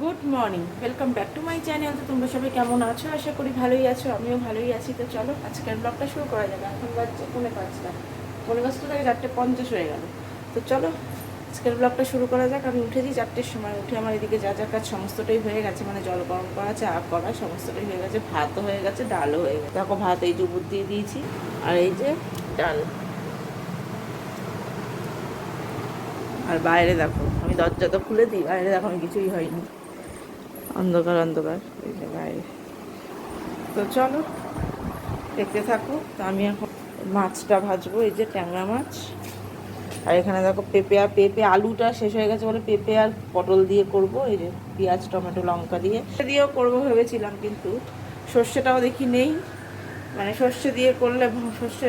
Good morning welcome back to my channel তো তোমরা সবাই কেমন আছো? আশা করি ভালোই আছো। আমিও ভালোই আছি। তো চলো, আজকের ব্লগটা শুরু করা যাবে এখন বাজছে পৌনে পাঁচটা। পৌনে পাঁচটা থেকে চারটে পঞ্চাশ হয়ে গেল। তো চলো, আজকের ব্লগটা শুরু করা যাক। আমি উঠেছি চারটের সময়। উঠে আমার এদিকে যা যা কাজ সমস্তটাই হয়ে গেছে। মানে জল গরম করা, চা করা, সমস্তটাই হয়ে গেছে। ভাতও হয়ে গেছে, ডালও হয়ে গেছে। দেখো, ভাত এই যে উপর দিয়ে দিয়েছি। আর এই যে ডাল। আর বাইরে দেখো, আমি দরজা তো খুলে দিই। বাইরে দেখো, আমি কিছুই হয়নি। অন্ধকার অন্ধকার। এই যে বাইরে তো চলো, দেখতে থাকো। তো আমি এখন মাছটা ভাজবো, এই যে ট্যাংরা মাছ। আর এখানে দেখো পেঁপে আর পেঁপে, আলুটা শেষ হয়ে গেছে বলে পেঁপে আর পটল দিয়ে করব। এই যে পেঁয়াজ, টমেটো, লঙ্কা দিয়ে। দিয়েও করব ভেবেছিলাম, কিন্তু সর্ষেটাও দেখি নেই। মানে সর্ষে দিয়ে করলে সর্ষে,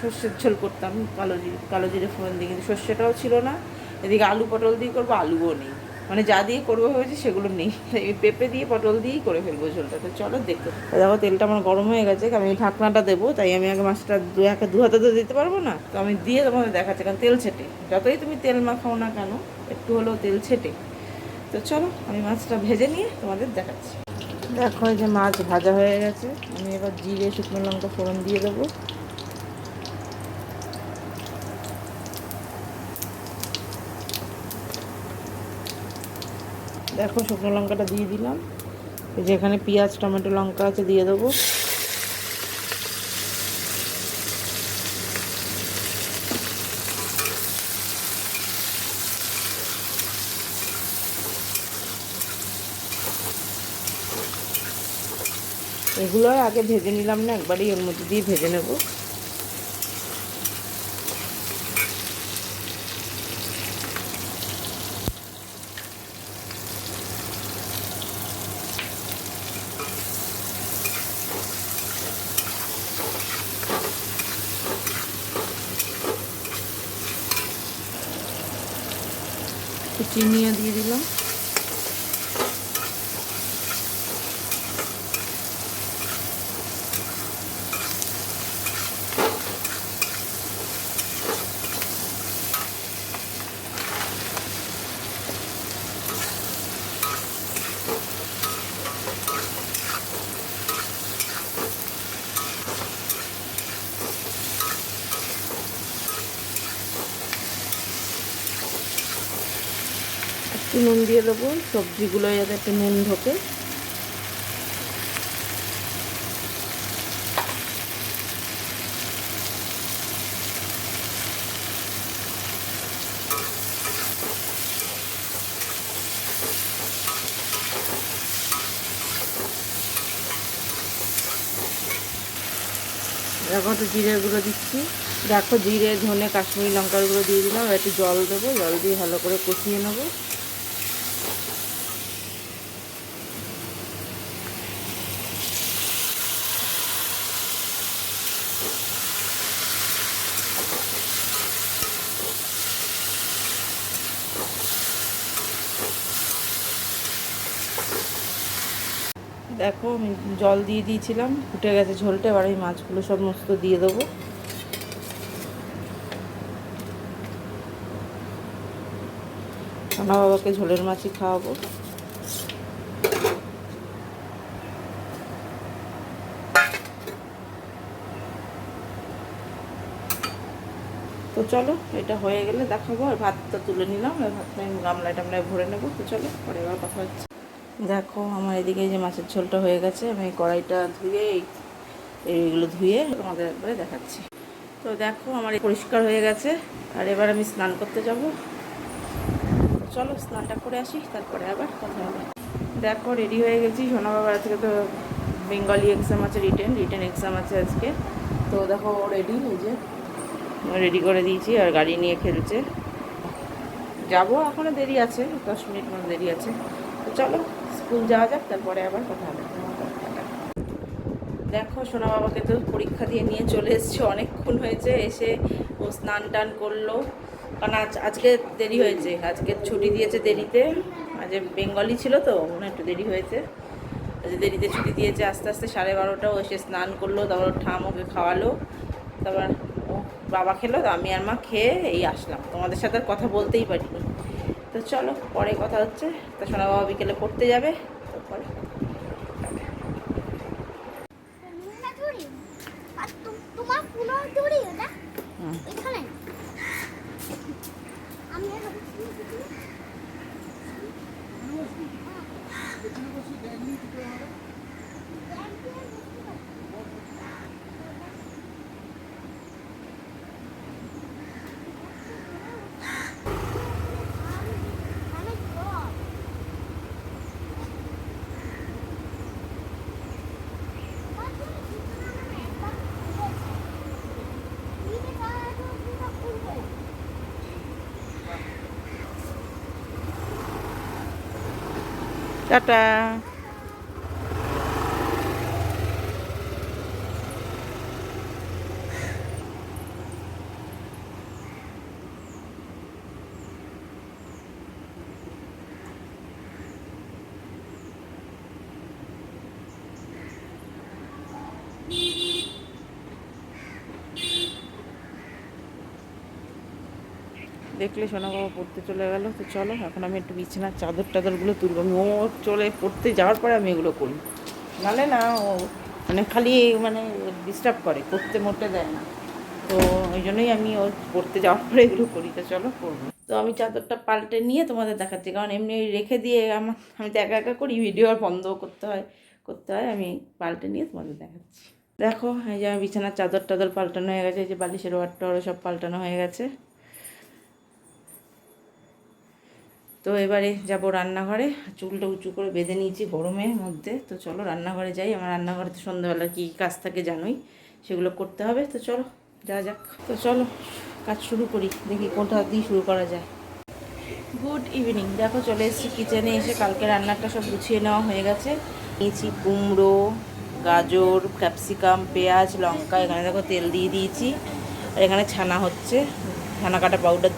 সর্ষের ঝোল করতাম, কালো জিরে কালো জিরে ফোড়ন দিয়ে। কিন্তু সর্ষেটাও ছিল না। এদিকে আলু পটল দিয়ে করব, আলুও নেই। মানে যা দিয়ে করব ভেবেছি সেগুলো নেই। তাই পেঁপে দিয়ে, পটল দিয়েই করে ফেলব ঝোলটা। তো চলো দেখতে দেখো, তেলটা আমার গরম হয়ে গেছে। আমি ঢাকনাটা দেবো, তাই আমি আগে মাছটা দু একে দু হাতে তো দিতে পারব না। তো আমি দিয়ে তোমাদের দেখাচ্ছি, কারণ তেল ছেটে। যতই তুমি তেল মাখাও না কেন, একটু হলেও তেল ছেটে। তো চলো, আমি মাছটা ভেজে নিয়ে তোমাদের দেখাচ্ছি। দেখো যে মাছ ভাজা হয়ে গেছে। আমি এবার জিরে, শুকনো লঙ্কা ফোড়ন দিয়ে দেবো। দেখো শুকনো লঙ্কাটা দিয়ে দিলাম। এই যে এখানে পেঁয়াজ, টমেটো, লঙ্কা আছে, দিয়ে দেবো। এগুলো আগে ভেজে নিলাম না, একবারই এর মধ্যে দিয়ে ভেজে নেব। চিনিও দিয়ে দিলাম। একটু নুন দিয়ে দেবো সবজিগুলো যাতে একটু নুন ঢোকে। এখন তো জিরে গুঁড়ো দিচ্ছি। দেখো জিরে, ধনে, কাশ্মীরি লঙ্কার গুঁড়ো দিয়ে দিলাম। একটু জল দেবো, জল দিয়ে ভালো করে কষিয়ে নেব। দেখো আমি জল দিয়ে দিয়েছিলাম, ফুটে গেছে ঝোলটা, এবার এই মাছগুলো সমস্ত দিয়ে দেবো। সোনা বাবাকে ঝোলের মাছই খাওয়াবো। তো চলো, এটা হয়ে গেলে দেখাবো, আর ভাতটা তুলে নিলাম, আর ভাতটা আমি গামলায় টামলায় ভরে নেব। তো চলো, পরে এবার কথা হচ্ছে। দেখো, আমার এদিকে যে মাছের ঝোলটা হয়ে গেছে, আমি কড়াইটা ধুয়ে, এই- এইগুলো ধুয়ে তোমাদের একবারে দেখাচ্ছি। তো দেখো, আমার পরিষ্কার হয়ে গেছে, আর এবার আমি স্নান করতে যাব। চলো, স্নানটা করে আসি, তারপরে আবার কথা হবে। দেখো রেডি হয়ে গেছি। সোনা বাবার আজকে তো বেঙ্গলি এক্সাম আছে রিটেন রিটেন এক্সাম আছে আজকে। তো দেখো, ও রেডি এই যে রেডি করে দিয়েছি, আর গাড়ি নিয়ে খেলছে। যাব এখনও দেরি আছে, দশ মিনিট মতো দেরি আছে। চলো, স্কুল যাওয়া যাক, তারপরে আবার কথা হবে। দেখো, সোনা বাবাকে তো পরীক্ষা দিয়ে নিয়ে চলে এসছে। অনেকক্ষণ হয়েছে, এসে ও স্নান টান করল। কারণ আজ, আজকে দেরি হয়েছে। আজকে ছুটি দিয়েছে দেরিতে। আজ বেঙ্গলি ছিল তো, মনে একটু দেরি হয়েছে। আজ দেরিতে ছুটি দিয়েছে। আস্তে আস্তে সাড়ে বারোটা, ও এসে স্নান করল, তারপর ঠাম ওকে খাওয়ালো। তারপর ও বাবা খেলো আমি আর মা খেয়ে এই আসলাম। তোমাদের সাথে কথা বলতেই পারিনি। তো চলো পরে কথা হচ্ছে। তো সোনা বাবা বিকেলে পড়তে যাবে পুরো দড়ি ওটা টাটা। দেখলে সোনা বাবা পড়তে চলে গেল। তো চলো, এখন আমি একটু বিছানার চাদর টাদরগুলো তুলবো। আমি ও চলে পড়তে যাওয়ার পরে আমি এগুলো করি। নালে না, ও মানে খালি মানে ডিস্টার্ব করে করতে মোটে দেয় না। তো ওই জন্যই আমি ও পড়তে যাওয়ার পরে এগুলো করি। তো চলো করব তো আমি চাদরটা পাল্টে নিয়ে তোমাদের দেখাচ্ছি। কারণ এমনি রেখে দিয়ে আমার, আমি তো একা একা করি ভিডিও আর বন্ধ করতে হয় করতে হয়। আমি পাল্টে নিয়ে তোমাদের দেখাচ্ছি। দেখো, এই যে আমার বিছানার চাদর টাদর পাল্টানো হয়ে গেছে, এই যে বালিশের ওয়ার টোয়ারও সব পাল্টানো হয়ে গেছে। তো এবারে যাব রান্নাঘরে। চুলটা উঁচু করে বেঁধে নিয়েছি গরমের মধ্যে। তো চলো রান্নাঘরে যাই। আমার রান্নাঘরে তো সন্ধ্যাবেলা কী কাজ থাকে জানোই, সেগুলো করতে হবে। তো চলো, যা যাক। তো চলো, কাজ শুরু করি। দেখি কোনটা দিয়ে শুরু করা যায়। Good evening. দেখো চলে এসেছি কিচেনে এসে কালকে রান্নাটা সব গুছিয়ে নেওয়া হয়ে গেছে। নিয়েছি কুমড়ো, গাজর, ক্যাপসিকাম, পেঁয়াজ, লঙ্কা। এখানে দেখো তেল দিয়ে দিয়েছি। আর এখানে ছানা হচ্ছে। ছানা কাটা পাউডার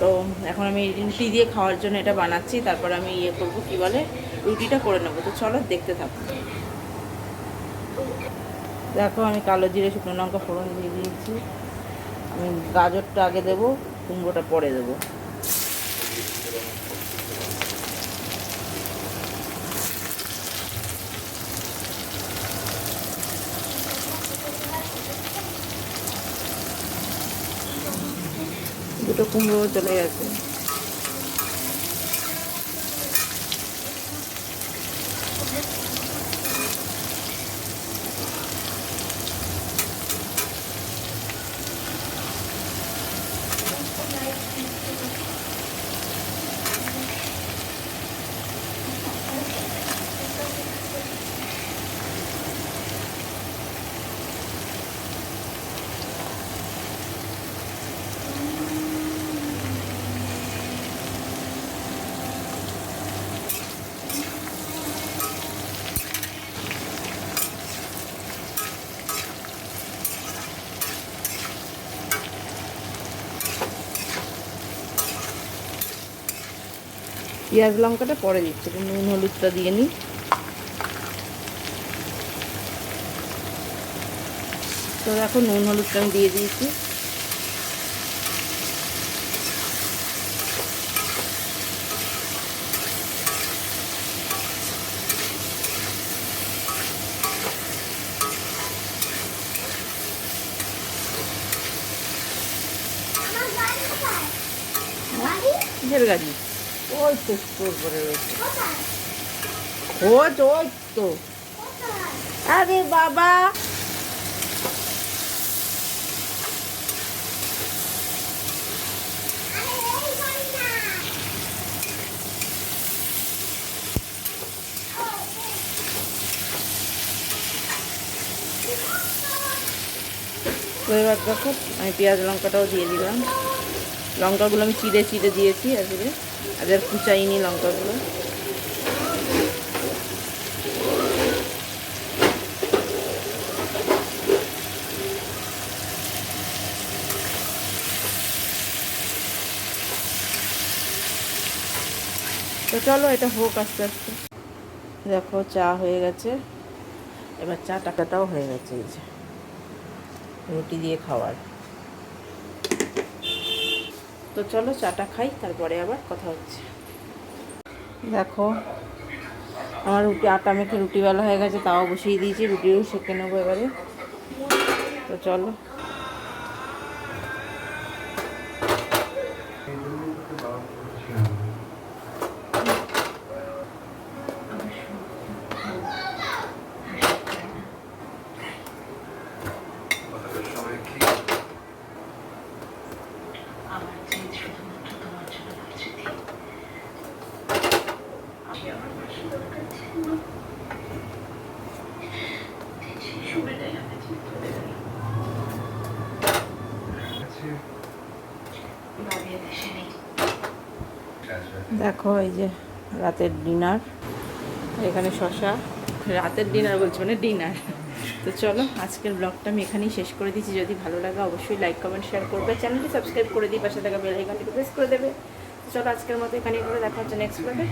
তো এখন আমি রুটি দিয়ে খাওয়ার জন্য এটা বানাচ্ছি, তারপর আমি ইয়ে করব, কি বলে, রুটিটা করে নেব। তো চলো দেখতে থাকো। দেখো, আমি কালো জিরে, শুকনো লঙ্কা, ফোড়ন দিয়ে দিয়েছি। আমি গাজরটা আগে দেবো, কুমড়োটা পরে দেবো। দুটো কুমড়ো চলে গেছে। পেঁয়াজ লঙ্কাটা পরে দিচ্ছি নুন হলুদটা দিয়ে নিই। তো দেখো নুন হলুদটা আমি দিয়ে দিয়েছি। আমার গাড়ি ওই তো স্টোর করে রয়েছে। খোঁজ ওই তো। আরে বাবা। এবার দেখো আমি পেঁয়াজ লঙ্কাটাও দিয়ে দিলাম। লঙ্কাগুলো আমি চিড়ে চিড়ে দিয়েছি আসলে আর কুচাইনি লঙ্কাগুলো তো চলো এটা হোক আস্তে আস্তে। দেখো, চা হয়ে গেছে। এবার চা টাকাটাও হয়ে গেছে, এই যে। রুটি দিয়ে খাওয়ার। তো চলো চাটা খাই, তারপরে আবার কথা হচ্ছে। দেখো, আমার রুটি, আটা মেখে রুটিওয়ালা হয়ে গেছে, তাও বসিয়ে দিয়েছি, রুটিও সেঁকে নেব এবারে। তো চলো। দেখো, এই যে রাতের ডিনার এখানে শশা। রাতের ডিনার বলছি মানে ডিনার তো চলো, আজকের ব্লগটা আমি এখানেই শেষ করে দিচ্ছি। যদি ভালো লাগে, অবশ্যই লাইক কমেন্ট শেয়ার করবে। চ্যানেলটি সাবস্ক্রাইব করে দিই, পাশে থাকা বেল আইকনটিকে প্রেস করে দেবে। তো চলো, আজকের মতো এখানেই করে দেখা হচ্ছে নেক্সট ব্লগে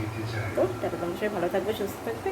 তো তারপর তোমার সবাই ভালো থাকবে, সুস্থ থাকবে।